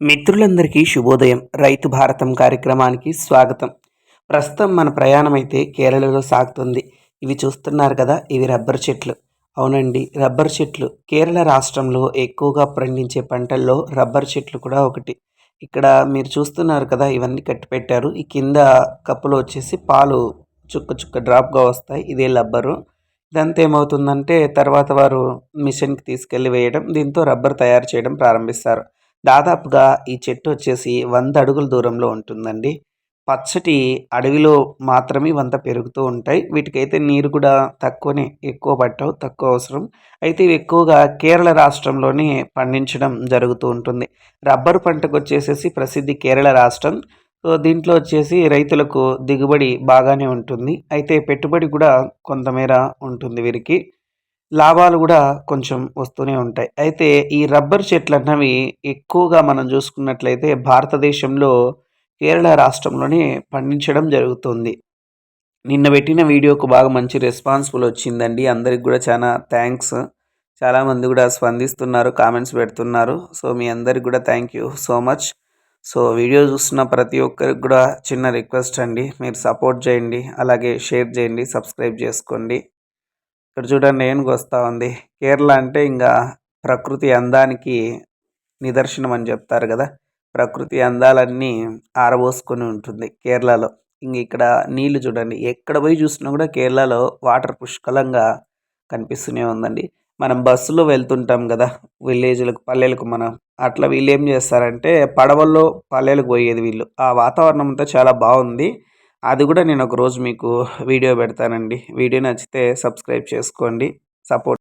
మిత్రులందరికీ శుభోదయం. రైతు భారతం కార్యక్రమానికి స్వాగతం. ప్రస్తుతం మన ప్రయాణం అయితే కేరళలో సాగుతుంది. ఇవి చూస్తున్నారు కదా ఇవి రబ్బర్ చెట్లు. అవునండి రబ్బర్ చెట్లు. కేరళ రాష్ట్రంలో ఎక్కువగా పండించే పంటల్లో రబ్బర్ చెట్లు కూడా ఒకటి. ఇక్కడ మీరు చూస్తున్నారు కదా ఇవన్నీ కట్టి పెట్టారు ఈ కింద కప్పులో వచ్చేసి పాలు చుక్క చుక్క డ్రాప్గా వస్తాయి. ఇదే రబ్బరు. ఇదంతా ఏమవుతుందంటే తర్వాత వారు మిషన్కి తీసుకెళ్ళి వేయడం దీంతో రబ్బర్ తయారు చేయడం ప్రారంభిస్తారు. దాదాపుగా ఈ చెట్టు వచ్చేసి వంద అడుగుల దూరంలో ఉంటుందండి. పచ్చటి అడవిలో మాత్రమే ఇవంతా పెరుగుతూ ఉంటాయి. వీటికైతే నీరు కూడా తక్కువనే ఎక్కువ పట్టవు తక్కువ అవసరం. అయితే ఇవి ఎక్కువగా కేరళ రాష్ట్రంలోనే పండించడం జరుగుతూ ఉంటుంది. రబ్బరు పంటకు వచ్చేసేసి ప్రసిద్ధి కేరళ రాష్ట్రం. సో దీంట్లో వచ్చేసి రైతులకు దిగుబడి బాగానే ఉంటుంది. అయితే పెట్టుబడి కూడా కొంతమేర ఉంటుంది వీరికి. లాభాలు కూడా కొంచెం వస్తూనే ఉంటాయి. అయితే ఈ రబ్బర్ చెట్లు అన్నవి ఎక్కువగా మనం చూసుకున్నట్లయితే భారతదేశంలో కేరళ రాష్ట్రంలోనే పండించడం జరుగుతుంది. నిన్న పెట్టిన వీడియోకు బాగా మంచి రెస్పాన్సిబుల్ వచ్చిందండి. అందరికి కూడా చాలా థ్యాంక్స్ చాలామంది కూడా స్పందిస్తున్నారు కామెంట్స్ పెడుతున్నారు. సో మీ అందరికి కూడా thank you so much. So video చూస్తున్న ప్రతి ఒక్కరికి కూడా చిన్న రిక్వెస్ట్ అండి. మీరు సపోర్ట్ చేయండి. అలాగే షేర్ చేయండి. సబ్స్క్రైబ్ చేసుకోండి. ఇక్కడ చూడండి ఏనుగు వస్తూ ఉంది. కేరళ అంటే ఇంకా ప్రకృతి అందానికి నిదర్శనం అని చెప్తారు కదా. ప్రకృతి అందాలన్నీ ఆరబోసుకొని ఉంటుంది కేరళలో. ఇంక ఇక్కడ నీళ్ళు చూడండి. ఎక్కడ పోయి చూసినా కూడా కేరళలో వాటర్ పుష్కలంగా కనిపిస్తూనే ఉందండి. మనం బస్సులో వెళ్తుంటాం కదా. విలేజ్లకు పల్లెలకు మనం. అట్లా వీళ్ళు ఏం చేస్తారంటే పడవల్లో పల్లెలకు పోయేది వీళ్ళు. ఆ వాతావరణం అంతా చాలా బాగుంది. అది కూడా నేను ఒకరోజు మీకు వీడియో పెడతానండి. వీడియో నచ్చితే సబ్స్క్రైబ్ చేసుకోండి. సపోర్ట్